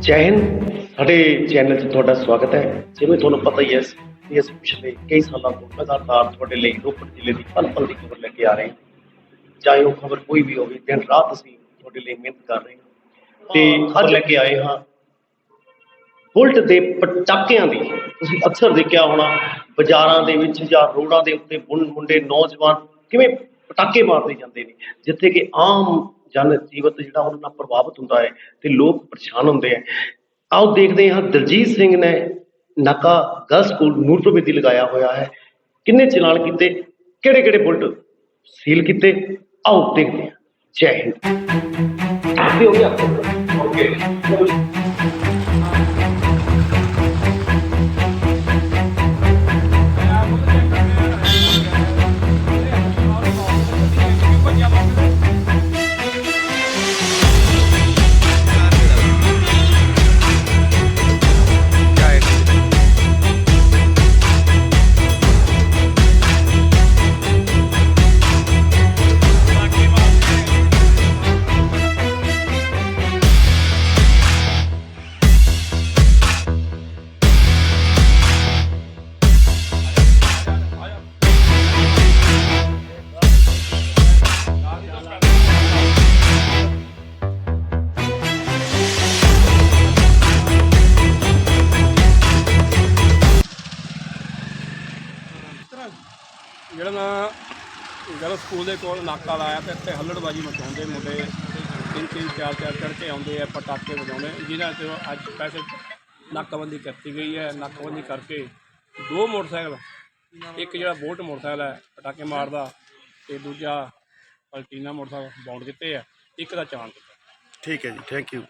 ਜੈ ਹਿੰਦ ਸਾਡੇ ਚੈਨਲ 'ਚ ਤੁਹਾਡਾ ਸਵਾਗਤ ਹੈ। ਜਿਵੇਂ ਤੁਹਾਨੂੰ ਪਤਾ ਹੀ ਹੈ ਕਿ ਅਸੀਂ ਪਿਛਲੇ ਕਈ ਸਾਲਾਂ ਤੋਂ ਲਗਾਤਾਰ ਤੁਹਾਡੇ ਲਈ ਰੋਪੜ ਜ਼ਿਲ੍ਹੇ ਦੀ ਪਲ ਪਲ ਦੀ ਖਬਰ ਲੈ ਕੇ ਆ ਰਹੇ ਹਾਂ। ਚਾਹੇ ਉਹ ਖਬਰ ਕੋਈ ਵੀ ਹੋਵੇ ਦਿਨ ਰਾਤ ਅਸੀਂ ਤੁਹਾਡੇ ਲਈ ਮਿਹਨਤ ਕਰ ਰਹੇ ਹਾਂ। ਤੇ ਅੱਜ ਲੈ ਕੇ ਆਏ ਹਾਂ। ਬੁਲਟ ਦੇ ਪਟਾਕਿਆਂ ਦੀ ਤੁਸੀਂ ਅਕਸਰ ਦੇਖਿਆ ਹੋਣਾ ਬਾਜ਼ਾਰਾਂ ਦੇ ਵਿੱਚ ਜਾਂ ਰੋਡਾਂ ਦੇ ਉੱਤੇ ਮੁੰਡੇ ਨੌਜਵਾਨ ਕਿਵੇਂ ਪਟਾਕੇ ਮਾਰਦੇ ਜਾਂਦੇ ਨੇ, ਜਿੱਥੇ ਕਿ ਆਮ ਜਨ ਜੀਵਤ ਜਿਹੜਾ ਉਹਨਾਂ ਨਾਲ ਪ੍ਰਭਾਵਿਤ ਹੁੰਦਾ ਹੈ ਤੇ ਲੋਕ ਪਰੇਸ਼ਾਨ ਹੁੰਦੇ ਆ। ਆਓ ਦੇਖਦੇ ਹਾਂ ਦਲਜੀਤ ਸਿੰਘ ਨੇ ਨਾਕਾ ਗਰਲ ਸਕੂਲ ਨੂਰਤੋਬੇਦੀ ਲਗਾਇਆ ਹੋਇਆ ਹੈ। ਕਿੰਨੇ ਚਲਾਨ ਕੀਤੇ ਕਿਹੜੇ ਕਿਹੜੇ ਬੁਲਟ ਸੀਲ ਕੀਤੇ? ਆਓ ਦੇਖਦੇ ਹਾਂ। ਜੈ ਹਿੰਦ। ਹੋ ਗਿਆ। ਓਕੇ। ਜਿਹੜਾ ਨਾ ਜਦੋਂ ਸਕੂਲ ਦੇ ਕੋਲ ਨਾਕਾ ਲਾਇਆ ਤੇ ਇੱਥੇ ਹੱਲੜਬਾਜੀ ਮਚਾਉਂਦੇ ਮੁੰਡੇ। ਤਿੰਨ ਤਿੰਨ, ਚਾਰ ਚਾਰ ਚੜਕੇ ਆਉਂਦੇ ਆ, ਪਟਾਕੇ ਵਜਾਉਂਦੇ। ਜਿਹਨਾਂ ਤੇ ਅੱਜ ਪੈਸੇ ਨਾਕਾਬੰਦੀ ਕੀਤੀ ਗਈ ਹੈ। ਨਾਕਾਬੰਦੀ ਕਰਕੇ ਦੋ ਮੋਟਰਸਾਈਕਲ, ਇੱਕ ਜਿਹੜਾ ਬੋਟ ਮੋਟਰਸਾਈਕਲ ਹੈ, ਪਟਾਕੇ ਮਾਰਦਾ ਤੇ ਦੂਜਾ ਪਲਟੀਨਾ ਮੋਟਰਸਾਈਕਲ ਬੌਂਡ ਕੀਤੇ ਆ। ਇੱਕ ਦਾ ਚਾਲਾਨ ਕੀਤਾ ਠੀਕ ਹੈ ਜੀ ਥੈਂਕ ਯੂ